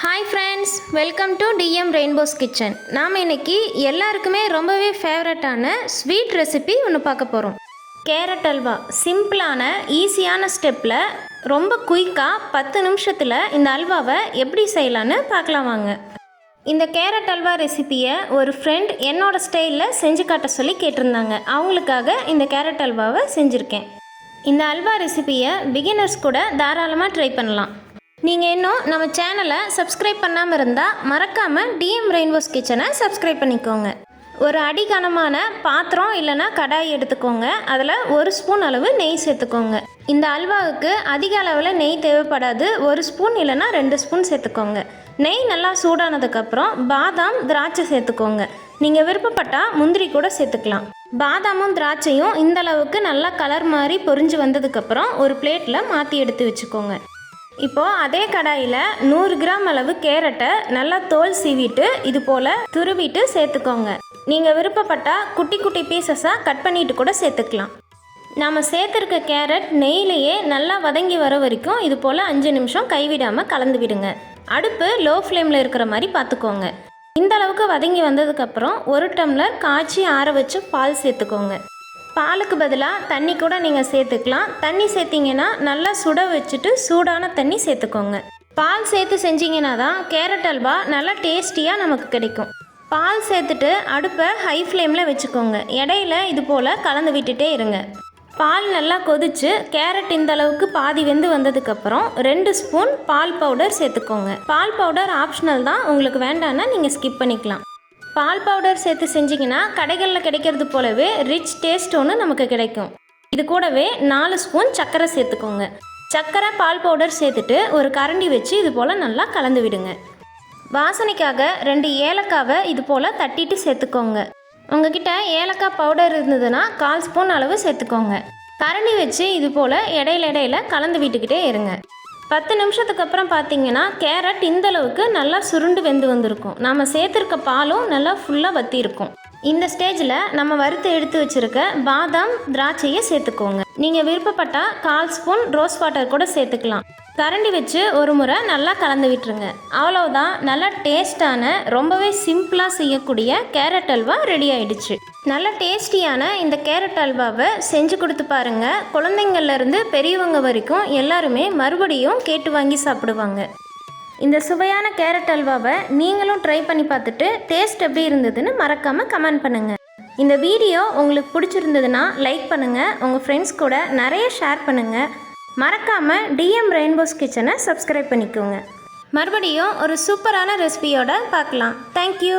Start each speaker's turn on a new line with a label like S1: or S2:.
S1: Hi friends welcome to TM rainbows kitchen நாம் இன்றைக்கி எல்லாருக்குமே ரொம்பவே ஃபேவரட்டான ஸ்வீட் ரெசிபி ஒன்று பார்க்க போகிறோம் கேரட் அல்வா. சிம்பிளான ஈஸியான ஸ்டெப்பில் ரொம்ப குயிக்காக பத்து நிமிஷத்தில் இந்த அல்வாவை எப்படி செய்யலான்னு பார்க்கலாம் வாங்க. இந்த கேரட் அல்வா ரெசிபியை ஒரு ஃப்ரெண்ட் என்னோட ஸ்டைலில் செஞ்சு காட்ட சொல்லி கேட்டிருந்தாங்க. அவங்களுக்காக இந்த கேரட் அல்வாவை செஞ்சுருக்கேன். இந்த அல்வா ரெசிபியை பிகினர்ஸ் கூட தாராளமாக ட்ரை பண்ணலாம். நீங்கள் இன்னும் நம்ம சேனலை சப்ஸ்கிரைப் பண்ணாமல் இருந்தால் மறக்காமல் டிஎம் ரெயின்போஸ் கிச்சனை சப்ஸ்கிரைப் பண்ணிக்கோங்க. ஒரு அடிகனமான பாத்திரம் இல்லைன்னா கடாய் எடுத்துக்கோங்க. அதில் ஒரு ஸ்பூன் அளவு நெய் சேர்த்துக்கோங்க. இந்த அல்வாவுக்கு அதிக அளவில் நெய் தேவைப்படாது. ஒரு ஸ்பூன் இல்லைன்னா ரெண்டு ஸ்பூன் சேர்த்துக்கோங்க. நெய் நல்லா சூடானதுக்கப்புறம் பாதாம் திராட்சை சேர்த்துக்கோங்க. நீங்கள் விருப்பப்பட்டால் முந்திரி கூட சேர்த்துக்கலாம். பாதாமும் திராட்சையும் இந்த அளவுக்கு நல்லா கலர் மாதிரி பொரிஞ்சு வந்ததுக்கப்புறம் ஒரு பிளேட்டில் மாற்றி எடுத்து வச்சுக்கோங்க. இப்போது அதே கடாயில் நூறு கிராம் அளவு கேரட்டை நல்லா தோல் சீவிட்டு இது போல் துருவிட்டு சேர்த்துக்கோங்க. நீங்கள் விருப்பப்பட்டால் குட்டி குட்டி பீசஸாக கட் பண்ணிட்டு கூட சேர்த்துக்கலாம். நாம் சேர்த்துருக்க கேரட் நெய்லேயே நல்லா வதங்கி வர வரைக்கும் இது போல் அஞ்சு நிமிஷம் கைவிடாமல் கலந்து விடுங்க. அடுப்பு லோ ஃப்ளேமில் இருக்கிற மாதிரி பார்த்துக்கோங்க இந்த அளவுக்கு வதங்கி வந்ததுக்கப்புறம் ஒரு டம்ளர் காய்ச்சி ஆற வச்சு பால் சேர்த்துக்கோங்க. பாலுக்கு பதிலாக தண்ணி கூட நீங்கள் சேர்த்துக்கலாம். தண்ணி சேர்த்திங்கன்னா நல்லா சுட வச்சுட்டு சூடான தண்ணி சேர்த்துக்கோங்க. பால் சேர்த்து செஞ்சீங்கன்னா தான் கேரட் அல்வா நல்லா டேஸ்டியாக நமக்கு கிடைக்கும். பால் சேர்த்துட்டு அடுப்பை ஹை ஃப்ளேமில் வச்சுக்கோங்க. இடையில இது போல் கலந்து விட்டுட்டே இருங்க. பால் நல்லா கொதிச்சு கேரட் இந்த அளவுக்கு பாதி வெந்து வந்ததுக்கப்புறம் ரெண்டு ஸ்பூன் பால் பவுடர் சேர்த்துக்கோங்க. பால் பவுடர் ஆப்ஷனல் தான். உங்களுக்கு வேண்டான்னா நீங்கள் ஸ்கிப் பண்ணிக்கலாம். பால் பவுடர் சேர்த்து செஞ்சிங்கன்னா கடைகளில் கிடைக்கிறது போலவே ரிச் டேஸ்ட் ஒன்று நமக்கு கிடைக்கும். இது கூடவே நாலு ஸ்பூன் சர்க்கரை சேர்த்துக்கோங்க. சர்க்கரை பால் பவுடர் சேர்த்துட்டு ஒரு கரண்டி வச்சு இது போல் நல்லா கலந்து விடுங்க. வாசனைக்காக ரெண்டு ஏலக்காவை இது போல் தட்டிட்டு சேர்த்துக்கோங்க. உங்ககிட்ட ஏலக்காய் பவுடர் இருந்ததுன்னா கால் ஸ்பூன் அளவு சேர்த்துக்கோங்க. கரண்டி வச்சு இது போல் இடையில இடையில கலந்து விட்டுக்கிட்டே இருங்க. பத்து நிமிஷத்துக்கு அப்புறம் பார்த்தீங்கன்னா கேரட் இந்தளவுக்கு நல்லா சுருண்டு வெந்து வந்திருக்கும். நம்ம சேர்த்துருக்க பாலும் நல்லா ஃபுல்லாக வத்தியிருக்கும் இந்த ஸ்டேஜில் நம்ம வறுத்து எடுத்து வச்சுருக்க பாதாம் திராட்சையை சேர்த்துக்கோங்க. நீங்கள் விருப்பப்பட்டால் கால் ஸ்பூன் ரோஸ் வாட்டர் கூட சேர்த்துக்கலாம். கரண்டி வச்சு ஒரு முறை நல்லா கலந்து விட்டுருங்க. அவ்வளோதான் நல்லா டேஸ்டான ரொம்பவே சிம்பிளாக செய்யக்கூடிய கேரட் அல்வா ரெடி ஆயிடுச்சு. நல்ல டேஸ்டியான இந்த கேரட் அல்வாவை செஞ்சு கொடுத்து பாருங்கள் குழந்தைங்கள்லேருந்து பெரியவங்க வரைக்கும் எல்லாருமே மறுபடியும் கேட்டு வாங்கி சாப்பிடுவாங்க. இந்த சுவையான கேரட் அல்வாவை நீங்களும் ட்ரை பண்ணி பார்த்துட்டு டேஸ்ட் எப்படி இருந்ததுன்னு மறக்காமல் கமெண்ட் பண்ணுங்கள் இந்த வீடியோ உங்களுக்கு பிடிச்சிருந்ததுன்னா லைக் பண்ணுங்கள் உங்கள் ஃப்ரெண்ட்ஸ் கூட நிறைய ஷேர் பண்ணுங்கள் மறக்காமல் டிஎம் ரெயின்போஸ் கிச்சனை சப்ஸ்கிரைப் பண்ணிக்கோங்க. மறுபடியும் ஒரு சூப்பரான ரெசிபியோட பார்க்கலாம். தேங்க்யூ